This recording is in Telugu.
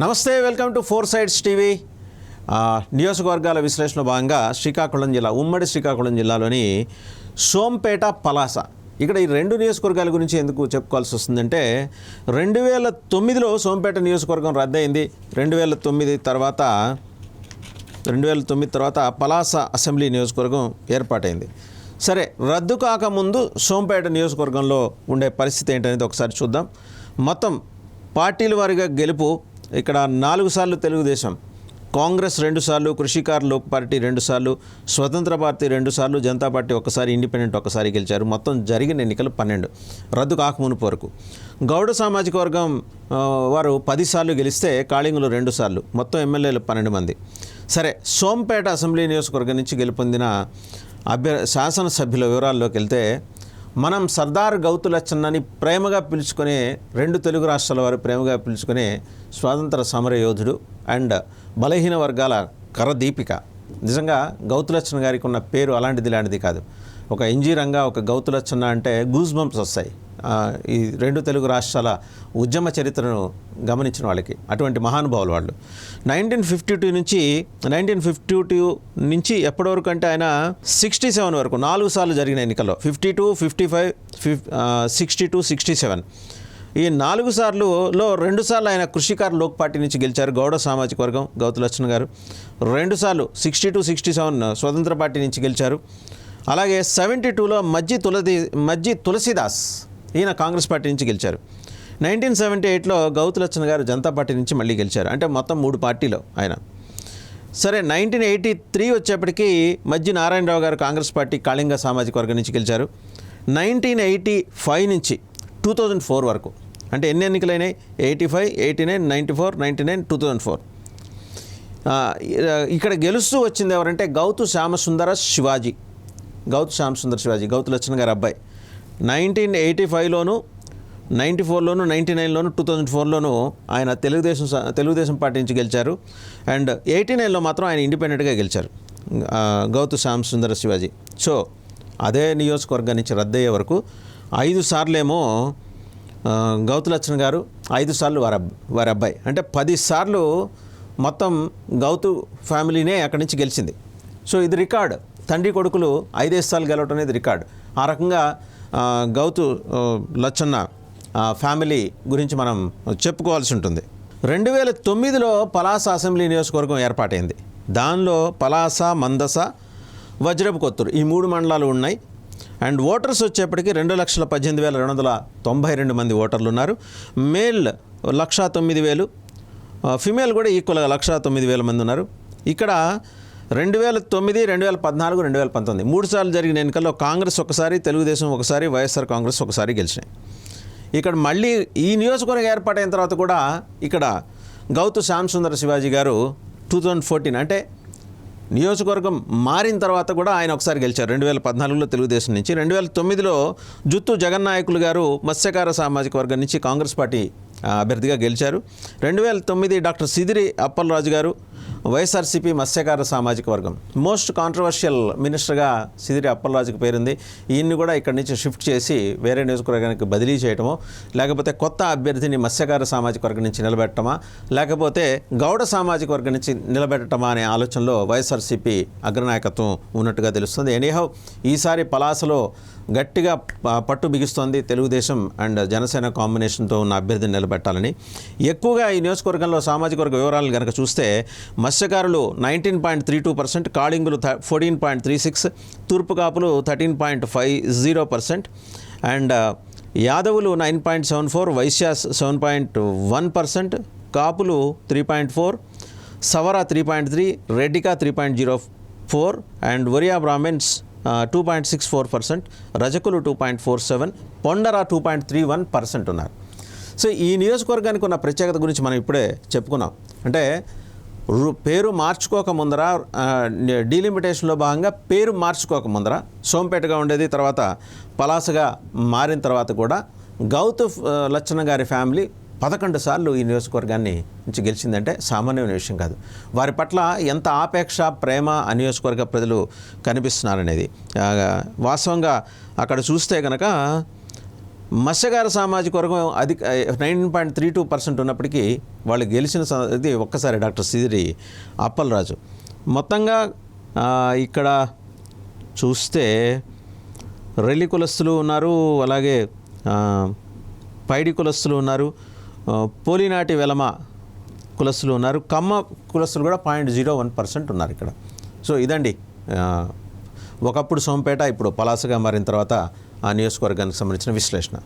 నమస్తే welcome to four sides TV. నియోజకవర్గాల విశ్లేషణ భాగంగా శ్రీకాకుళం జిల్లా ఉమ్మడి శ్రీకాకుళం జిల్లాలోని సోంపేట పలాస. ఇక్కడ ఈ రెండు నియోజకవర్గాల గురించి ఎందుకు చెప్పుకోవాల్సి వస్తుందంటే రెండు వేల తొమ్మిదిలో సోంపేట నియోజకవర్గం రద్దయింది. రెండు వేల తొమ్మిది తర్వాత రెండు వేల తొమ్మిది తర్వాత పలాస అసెంబ్లీ నియోజకవర్గం ఏర్పాటైంది. సరే రద్దు కాకముందు సోంపేట నియోజకవర్గంలో ఉండే పరిస్థితి ఏంటనేది ఒకసారి చూద్దాం. మొత్తం పార్టీల వారిగా గెలుపు ఇక్కడ నాలుగు సార్లు తెలుగుదేశం. కాంగ్రెస్ రెండుసార్లు కృషికార్ లోక్ పార్టీ రెండుసార్లు స్వతంత్ర పార్టీ రెండుసార్లు జనతా పార్టీ ఒకసారి ఇండిపెండెంట్ ఒకసారి గెలిచారు. మొత్తం జరిగిన ఎన్నికలు పన్నెండు. రద్దు కాకమునుపు వరకు. గౌడ సామాజిక వర్గం వారు పదిసార్లు గెలిస్తే కాళింగులు రెండుసార్లు మొత్తం ఎమ్మెల్యేలు పన్నెండు మంది. సరే సోంపేట అసెంబ్లీ నియోజకవర్గం నుంచి గెలుపొందిన అభ్య శాసనసభ్యుల వివరాల్లోకి వెళ్తే మనం సర్దార్ గౌతులచ్చన్నని ప్రేమగా పిలుచుకునే రెండు తెలుగు రాష్ట్రాల వారు ప్రేమగా పిలుచుకునే స్వాతంత్ర సమర యోధుడు అండ్ బలహీన వర్గాల కరదీపిక నిజంగా గౌతులచ్చన్న గారికి ఉన్న పేరు అలాంటిది లాంటిది కాదు. ఒక ఎన్జీ రంగా ఒక గౌతులచ్చన్న అంటే గూస్ బంప్స్ వస్తాయి. ఈ రెండు తెలుగు రాష్ట్రాల ఉద్యమ చరిత్రను గమనించిన వాళ్ళకి అటువంటి మహానుభావులు వాళ్ళు. నైన్టీన్ ఫిఫ్టీ టూ నుంచి నైన్టీన్ ఫిఫ్టీ టూ నుంచి ఎప్పటి వరకు అంటే ఆయన సిక్స్టీ సెవెన్ వరకు నాలుగు సార్లు జరిగిన ఎన్నికల్లో ఫిఫ్టీ టూ ఫిఫ్టీ ఫైవ్ ఫిఫ్ సిక్స్టీ టూ సిక్స్టీ సెవెన్. ఈ నాలుగు సార్లులో రెండు సార్లు ఆయన కృషికార్ లోక్ పార్టీ నుంచి గెలిచారు గౌడ సామాజిక వర్గం గౌతులక్ష్మణ్ గారు. రెండు సార్లు sixty two sixty seven Swatantra party నుంచి గెలిచారు. అలాగే సెవెంటీ టూలో మజ్జి తులసి మజ్జి తులసిదాస్ ఈయన కాంగ్రెస్ పార్టీ నుంచి గెలిచారు. నైన్టీన్ సెవెంటీ ఎయిట్లో గౌతులచ్చన్ గారు జనతా పార్టీ నుంచి మళ్ళీ గెలిచారు. అంటే మొత్తం మూడు పార్టీలో ఆయన. సరే నైన్టీన్ ఎయిటీ త్రీ వచ్చేప్పటికీ మధ్య నారాయణరావు గారు కాంగ్రెస్ పార్టీ కాళింగ సామాజిక వర్గం నుంచి గెలిచారు. నైన్టీన్ ఎయిటీ ఫైవ్ నుంచి టూ థౌజండ్ ఫోర్ వరకు. అంటే ఎన్ని ఎన్నికలైనాయి? Eighty five eighty nine ninety four ninety nine two thousand four. ఇక్కడ గెలుస్తూ వచ్చింది ఎవరంటే గౌతు శ్యామసుందర శివాజీ. గౌతు శ్యామసుందర శివాజీ గౌతు లక్ష్మణ్ గారి అబ్బాయి. నైన్టీన్ ఎయిటీ ఫైవ్లోను నైంటీ ఫోర్లోను నైంటీ నైన్లోను టూ థౌజండ్ ఫోర్లోను ఆయన తెలుగుదేశం స- తెలుగుదేశం పార్టీ నుంచి గెలిచారు. అండ్ ఎయిటీ నైన్లో మాత్రం ఆయన ఇండిపెండెంట్గా గెలిచారు. గౌతు శ్యామ్ సుందర శివాజీ. సో అదే నియోజకవర్గం నుంచి రద్దయ్యే వరకు ఐదు సార్లేమో ఆ, గారు ఐదు సార్లు వారి వారి అబ్బాయి అంటే పది సార్లు మొత్తం గౌతు ఫ్యామిలీనే అక్కడి నుంచి గెలిచింది. సో ఇది రికార్డ్. తండ్రి కొడుకులు ఐదేసి సార్లు గెలవటం అనేది రికార్డ్. ఆ రకంగా గౌతు లచ్చన్న ఫ్యామిలీ గురించి మనం చెప్పుకోవాల్సి ఉంటుంది. రెండు వేల తొమ్మిదిలో పలాస అసెంబ్లీ నియోజకవర్గం ఏర్పాటైంది. దానిలో పలాస మందస వజ్రపు కొత్తూరు ఈ మూడు మండలాలు ఉన్నాయి. అండ్ ఓటర్స్ వచ్చేప్పటికి రెండు లక్షల పద్దెనిమిది వేల రెండు వందల తొంభై రెండు మంది ఓటర్లు ఉన్నారు. మేల్ లక్షా తొమ్మిది వేలు ఫిమేల్ కూడా ఈక్వల్గా లక్షా తొమ్మిది వేల మంది ఉన్నారు. ఇక్కడ రెండు వేల తొమ్మిది రెండు వేల పద్నాలుగు రెండు వేల పంతొమ్మిది. మూడు సార్లు జరిగిన ఎన్నికల్లో కాంగ్రెస్ ఒకసారి తెలుగుదేశం ఒకసారి వైఎస్ఆర్ కాంగ్రెస్ ఒకసారి గెలిచినాయి. ఇక్కడ మళ్ళీ ఈ నియోజకవర్గం ఏర్పాటైన తర్వాత కూడా ఇక్కడ గౌతు శ్యామ్ సుందర శివాజీ గారు టూ థౌజండ్ ఫోర్టీన్ అంటే నియోజకవర్గం మారిన తర్వాత కూడా ఆయన ఒకసారి గెలిచారు. రెండు వేల పద్నాలుగులో తెలుగుదేశం నుంచి రెండు వేల తొమ్మిదిలో జుత్తు జగన్నాయకులు గారు మత్స్యకార సామాజిక వర్గం నుంచి కాంగ్రెస్ పార్టీ అభ్యర్థిగా గెలిచారు. రెండు వేల తొమ్మిది డాక్టర్ సిదిరి అప్పలరాజు గారు వైఎస్ఆర్సీపీ మత్స్యకార సామాజిక వర్గం. మోస్ట్ కాంట్రవర్షియల్ మినిస్టర్గా సిదిరి అప్పలరాజుకి పేరుంది. ఈయన్ని కూడా ఇక్కడి నుంచి షిఫ్ట్ చేసి వేరే నియోజకవర్గానికి బదిలీ చేయటమో లేకపోతే కొత్త అభ్యర్థిని మత్స్యకార సామాజిక వర్గం నుంచి నిలబెట్టమా లేకపోతే గౌడ సామాజిక వర్గం నుంచి నిలబెట్టమా అనే ఆలోచనలో వైఎస్ఆర్సీపీ అగ్రనాయకత్వం ఉన్నట్టుగా తెలుస్తుంది. ఎనీహౌ ఈసారి పలాసలో గట్టిగా పట్టు బిగిస్తోంది తెలుగుదేశం అండ్ జనసేన కాంబినేషన్తో ఉన్న అభ్యర్థిని నిలబెట్టాలని. ఎక్కువగా ఈ నియోజకవర్గంలో సామాజిక వర్గ వివరాలను కనుక చూస్తే మత్స్యకారులు nineteen point three two percent కాళింగులు fourteen point three six తూర్పు కాపులు thirteen point five zero percent and uh, యాదవులు nine point seven four Vaishyas seven point one percent కాపులు three point four Savara three point three Reddika three point zero four and Oriya Brahmins uh, two point six four percent రజకులు two point four seven Pondara two point three one percent ఉన్నారు. సో ఈ నియోజకవర్గానికి ఉన్న ప్రత్యేకత గురించి మనం ఇప్పుడే చెప్పుకున్నాం. అంటే పేరు మార్చుకోక ముందర డీలిమిటేషన్లో భాగంగా పేరు మార్చుకోక ముందర సోంపేటగా ఉండేది తర్వాత పలాసగా మారిన తర్వాత కూడా గౌతు లచ్చన్న గారి ఫ్యామిలీ పదకొండు సార్లు ఈ నియోజకవర్గాన్ని నుంచి గెలిచిందంటే సామాన్యమైన విషయం కాదు. వారి పట్ల ఎంత ఆపేక్ష ప్రేమ ఆ నియోజకవర్గ ప్రజలు కనిపిస్తున్నారనేది. వాస్తవంగా అక్కడ చూస్తే కనుక మత్స్యకార సామాజిక వర్గం అధిక nine point three two percent ఉన్నప్పటికీ వాళ్ళు గెలిచిన ఇది ఒక్కసారి డాక్టర్ సిదిరి అప్పలరాజు. మొత్తంగా ఇక్కడ చూస్తే రెల్లి కులస్తులు ఉన్నారు అలాగే పైడి కులస్తులు ఉన్నారు పోలినాటి వెలమ కులస్తులు ఉన్నారు కమ్మ కులస్తులు కూడా పాయింట్ జీరో వన్ పర్సెంట్ ఉన్నారు ఇక్కడ. సో ఇదండి ఒకప్పుడు సోంపేట ఇప్పుడు పలాసగా మారిన తర్వాత ఆ నియోజకవర్గానికి సంబంధించిన విశ్లేషణ.